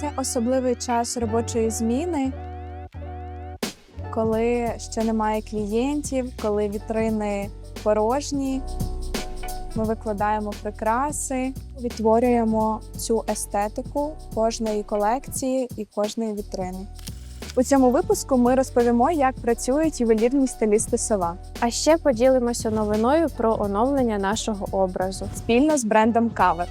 Це особливий час робочої зміни, коли ще немає клієнтів, коли вітрини порожні. Ми викладаємо прикраси, відтворюємо цю естетику кожної колекції і кожної вітрини. У цьому випуску ми розповімо, як працюють ювелірні стилісти сова А ще поділимося новиною про оновлення нашого образу. спільно з брендом Cover.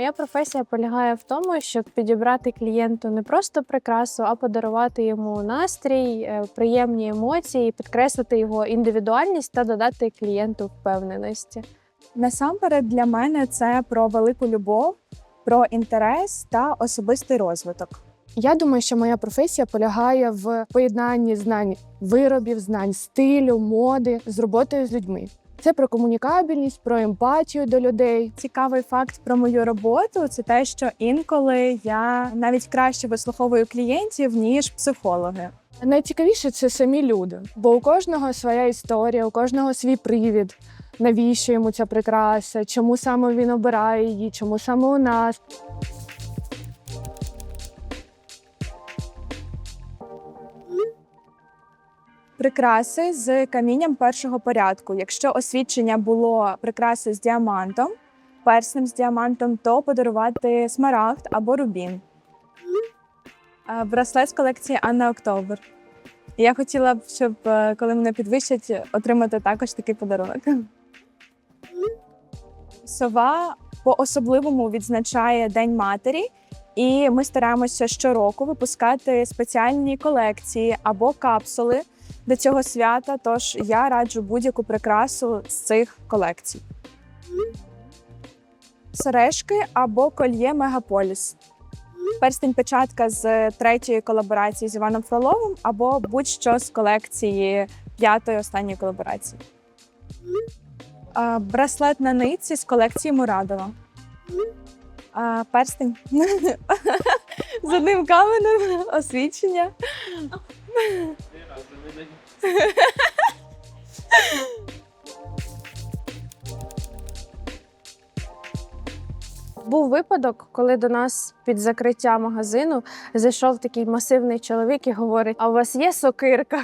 Моя професія полягає в тому, щоб підібрати клієнту не просто прикрасу, а подарувати йому настрій, е, приємні емоції, підкреслити його індивідуальність та додати клієнту впевненості. Насамперед для мене це про велику любов, про інтерес та особистий розвиток. Я думаю, що моя професія полягає в поєднанні знань виробів, знань стилю, моди з роботою з людьми. Це про комунікабельність, про емпатію до людей. Цікавий факт про мою роботу це те, що інколи я навіть краще вислуховую клієнтів ніж психологи. Найцікавіше це самі люди, бо у кожного своя історія, у кожного свій привід. Навіщо йому ця прикраса? Чому саме він обирає її? Чому саме у нас? Прикраси з камінням першого порядку. Якщо освідчення було прикраси з діамантом, перснем з діамантом, то подарувати смарагд або рубін. Браслет з колекції Анна Октобер. Я хотіла б, щоб е, коли мене підвищать, отримати також такий подарунок. Сова по-особливому відзначає День матері, і ми стараємося щороку випускати спеціальні колекції або капсули до цього свята. Тож я раджу будь-яку прикрасу з цих колекцій. Сережки або кольє Мегаполіс. Перстень печатка з третьої колаборації з Іваном Фроловим, або будь-що з колекції п'ятої останньої колаборації. Браслет на ниці з колекції Мурадова. А, Перстень з одним каменем освічення. Був випадок, коли до нас під закриття магазину зайшов такий масивний чоловік і говорить: А у вас є сокирка?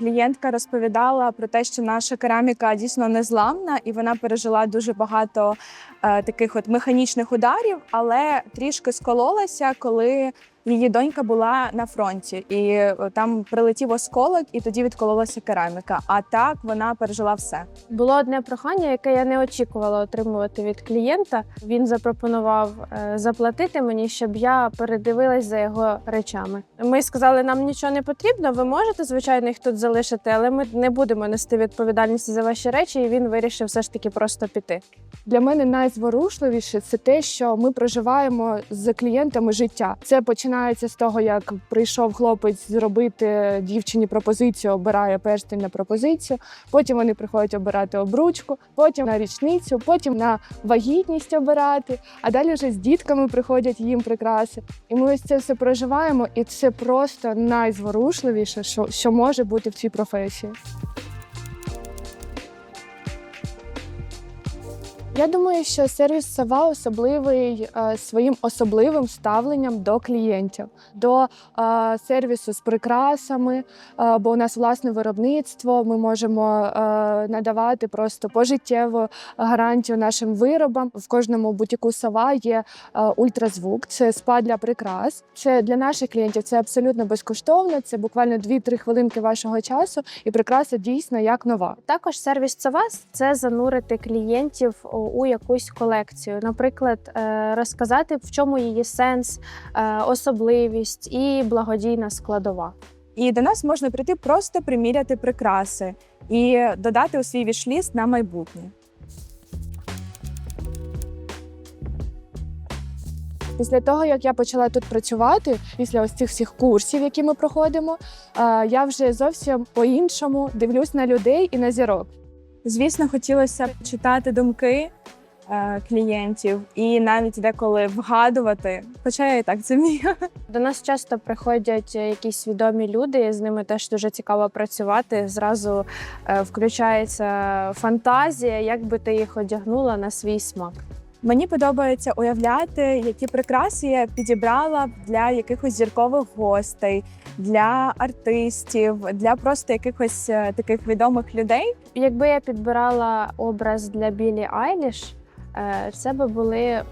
Клієнтка розповідала про те, що наша кераміка дійсно незламна, і вона пережила дуже багато е, таких от механічних ударів, але трішки скололася, коли її донька була на фронті, і е, там прилетів осколок, і тоді відкололася кераміка. А так вона пережила все. Було одне прохання, яке я не очікувала отримувати від клієнта. Він запропонував е, заплатити мені, щоб я передивилась за його речами. Ми сказали, нам нічого не потрібно. Ви можете звичайно їх тут залишити, але ми не будемо нести відповідальність за ваші речі. І він вирішив все ж таки просто піти. Для мене найзворушливіше це те, що ми проживаємо з клієнтами життя. Це починається з того, як прийшов хлопець зробити дівчині пропозицію, обирає перстень на пропозицію. Потім вони приходять обирати обручку, потім на річницю, потім на вагітність обирати. А далі вже з дітками приходять їм прикраси. І ми ось це все проживаємо, і це просто найзворушливіше, що, що може бути в цій професії. Я думаю, що сервіс Сава особливий е, своїм особливим ставленням до клієнтів, до сервісу з прикрасами, бо у нас власне виробництво. Ми можемо надавати просто пожиттєву гарантію нашим виробам. В кожному бутіку Сава є ультразвук, це спа для прикрас. Це для наших клієнтів це абсолютно безкоштовно. Це буквально 2-3 хвилинки вашого часу, і прикраса дійсно як нова. Також сервіс Цавас це занурити клієнтів у- якусь колекцію. Наприклад, е, розказати, в чому її сенс, е, особливість і благодійна складова. І до нас можна прийти просто приміряти прикраси і додати у свій вішліст на майбутнє. Після того, як я почала тут працювати, після ось цих всіх курсів, які ми проходимо, е, я вже зовсім по-іншому дивлюсь на людей і на зірок. Звісно, хотілося б читати думки клієнтів, і навіть деколи вгадувати, хоча я і так це вмію. До нас часто приходять е, якісь відомі люди, з ними теж дуже цікаво працювати. Зразу е, включається фантазія, як би ти їх одягнула на свій смак. Мені подобається уявляти, які прикраси я підібрала б для якихось зіркових гостей, для артистів, для просто якихось е, таких відомих людей. Якби я підбирала образ для Білі Айліш, е, це би були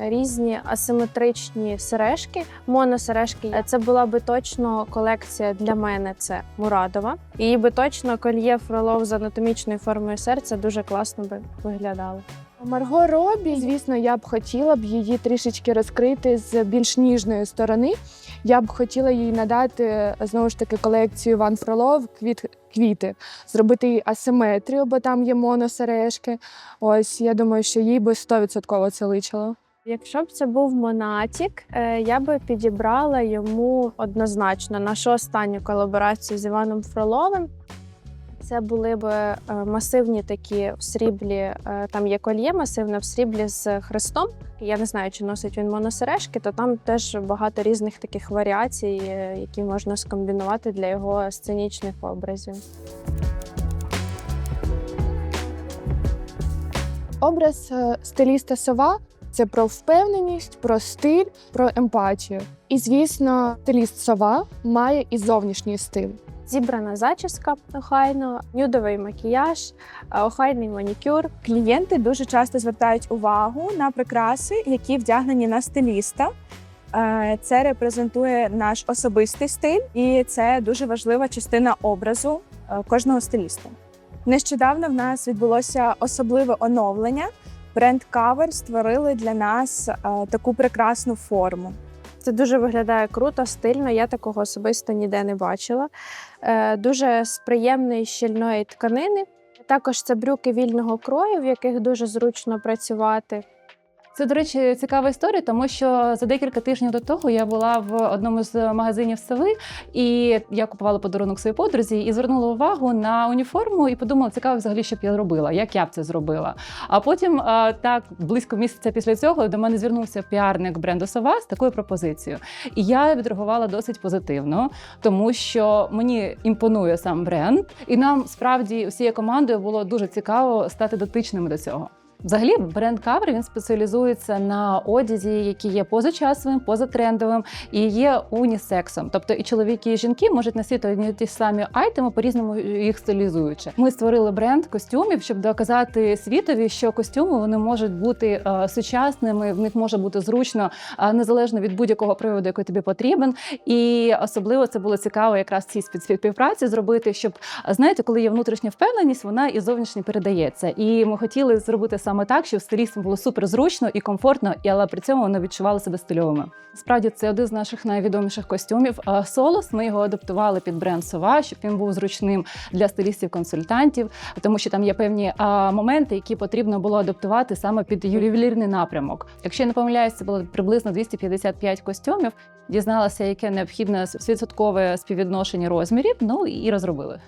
різні асиметричні сережки, моносережки. Е, Це була би точно колекція для мене. Це Мурадова. І би точно кольє Фролов з анатомічною формою серця дуже класно би виглядало. Марго Робі, звісно, я б хотіла б її трішечки розкрити з більш ніжної сторони. Я б хотіла їй надати знову ж таки колекцію Іван Фролов квіт, квіти, зробити їй асиметрію, бо там є моносережки. Ось я думаю, що їй би 100% це личило. Якщо б це був Монатік, е, я би підібрала йому однозначно нашу останню колаборацію з Іваном Фроловим. Це були б е, масивні такі в сріблі. е, Там є кольє масивне в сріблі з хрестом. Я не знаю, чи носить він моносережки, то там теж багато різних таких варіацій, е, які можна скомбінувати для його сценічних образів. Образ стиліста сова це про впевненість, про стиль, про емпатію. І звісно, стиліст сова має і зовнішній стиль. Зібрана зачіска охайно, нюдовий макіяж, е, охайний манікюр. Клієнти дуже часто звертають увагу на прикраси, які вдягнені на стиліста. Е, Це репрезентує наш особистий стиль, і це дуже важлива частина образу е, кожного стиліста. Нещодавно в нас відбулося особливе оновлення. Бренд Cover створили для нас таку прекрасну форму. Це дуже виглядає круто, стильно. Я такого особисто ніде не бачила. Е, дуже з приємної щільної тканини. Також це брюки вільного крою, в яких дуже зручно працювати. Це, до речі, цікава історія, тому що за декілька тижнів до того я була в одному з магазинів Сави, і я купувала подарунок своїй подрузі і звернула увагу на уніформу і подумала, цікаво взагалі, що б я робила, як я б це зробила. А потім, так близько місяця після цього, до мене звернувся піарник бренду Сова з такою пропозицією. І я відреагувала досить позитивно, тому що мені імпонує сам бренд, і нам справді усією командою було дуже цікаво стати дотичними до цього. Взагалі, бренд Каври він спеціалізується на одязі, який є позачасовим, позатрендовим і є унісексом. Тобто і чоловіки, і жінки можуть носити одні ті самі айтеми, по-різному їх стилізуючи. Ми створили бренд костюмів, щоб доказати світові, що костюми вони можуть бути е, сучасними, в них може бути зручно, е, незалежно від будь-якого приводу, який тобі потрібен. І особливо це було цікаво якраз цій співпраці зробити, щоб знаєте, коли є внутрішня впевненість, вона і зовнішньо передається. І ми хотіли зробити саме так, щоб стилістам було супер зручно і комфортно, і але при цьому вони відчували себе стильовими. Справді, це один з наших найвідоміших костюмів. Солос ми його адаптували під бренд Сова, щоб він був зручним для стилістів-консультантів, тому що там є певні моменти, які потрібно було адаптувати саме під ювелірний напрямок. Якщо я не помиляюсь, це було приблизно 255 костюмів. Дізналася, яке необхідне відсоткове співвідношення розмірів. Ну і розробили.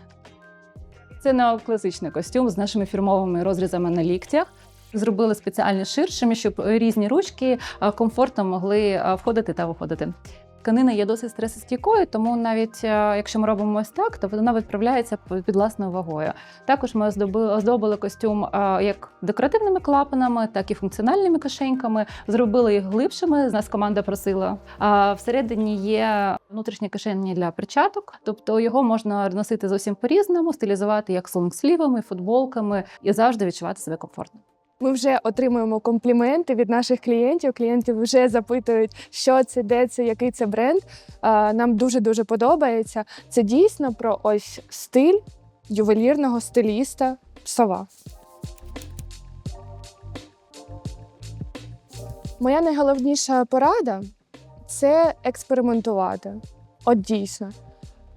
Це неокласичний костюм з нашими фірмовими розрізами на ліктях. Зробили спеціально ширшими, щоб різні ручки комфортно могли входити та виходити. Тканина є досить стресостійкою, тому навіть якщо ми робимо ось так, то вона відправляється під власною вагою. Також ми оздобили, костюм як декоративними клапанами, так і функціональними кишеньками. Зробили їх глибшими. З нас команда просила. А всередині є внутрішні кишені для перчаток, тобто його можна носити зовсім по-різному, стилізувати як з лонгслівами, футболками і завжди відчувати себе комфортно. Ми вже отримуємо компліменти від наших клієнтів. Клієнти вже запитують, що це, де це, який це бренд. Нам дуже дуже подобається. Це дійсно про ось стиль ювелірного стиліста сова. Моя найголовніша порада це експериментувати. От дійсно.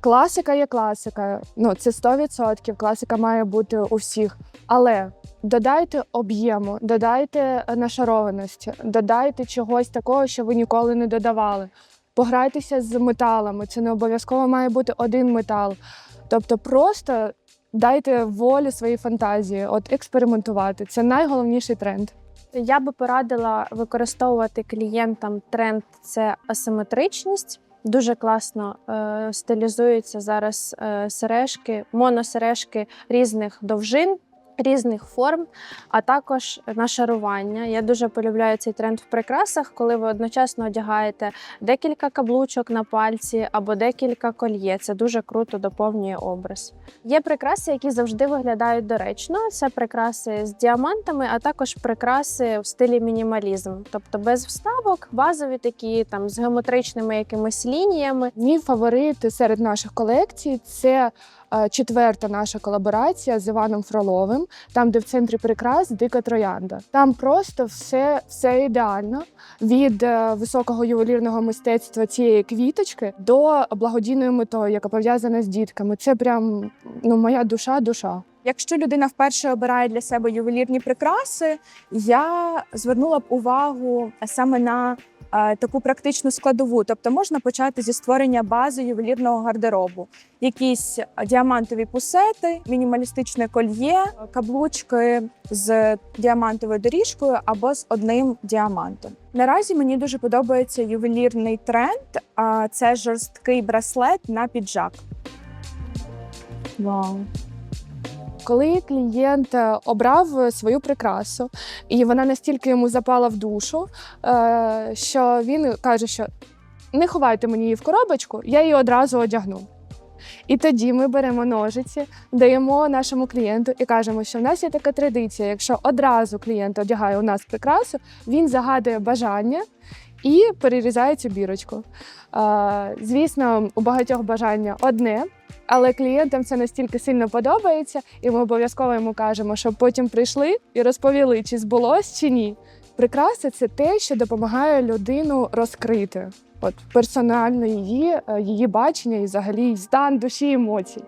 Класика є класика. Ну, це 100%. Класика має бути у всіх. Але додайте об'єму, додайте нашарованості, додайте чогось такого, що ви ніколи не додавали. Пограйтеся з металами. Це не обов'язково має бути один метал. Тобто, просто дайте волю своїй фантазії, от експериментувати. Це найголовніший тренд. Я би порадила використовувати клієнтам тренд це асиметричність. Дуже класно е, стилізуються зараз е, сережки, моносережки різних довжин, різних форм, а також нашарування. Я дуже полюбляю цей тренд в прикрасах, коли ви одночасно одягаєте декілька каблучок на пальці або декілька кольє. Це дуже круто доповнює образ. Є прикраси, які завжди виглядають доречно. Це прикраси з діамантами, а також прикраси в стилі мінімалізм, тобто без вставок, базові такі там з геометричними якимись лініями. Мій фаворит серед наших колекцій це четверта наша колаборація з Іваном Фроловим, там, де в центрі прикрас дика троянда. Там просто все, все ідеально від е, високого ювелірного мистецтва цієї квіточки до благодійної метою, яка пов'язана з дітками. Це прям ну моя душа, душа. Якщо людина вперше обирає для себе ювелірні прикраси, я звернула б увагу саме на е, таку практичну складову. Тобто можна почати зі створення бази ювелірного гардеробу, якісь діамантові пусети, мінімалістичне кольє, каблучки з діамантовою доріжкою або з одним діамантом. Наразі мені дуже подобається ювелірний тренд. А це жорсткий браслет на піджак. Вау. Коли клієнт е, обрав е, свою прикрасу, і вона настільки йому запала в душу, е, що він каже, що не ховайте мені її в коробочку, я її одразу одягну. І тоді ми беремо ножиці, даємо нашому клієнту і кажемо, що в нас є така традиція. Якщо одразу клієнт одягає у нас прикрасу, він загадує бажання і перерізає цю бірочку. Звісно, у багатьох бажання одне, але клієнтам це настільки сильно подобається, і ми обов'язково йому кажемо, щоб потім прийшли і розповіли, чи збулось, чи ні. Прикраси це те, що допомагає людину розкрити. От персонально її, е, її бачення і взагалі стан душі емоцій.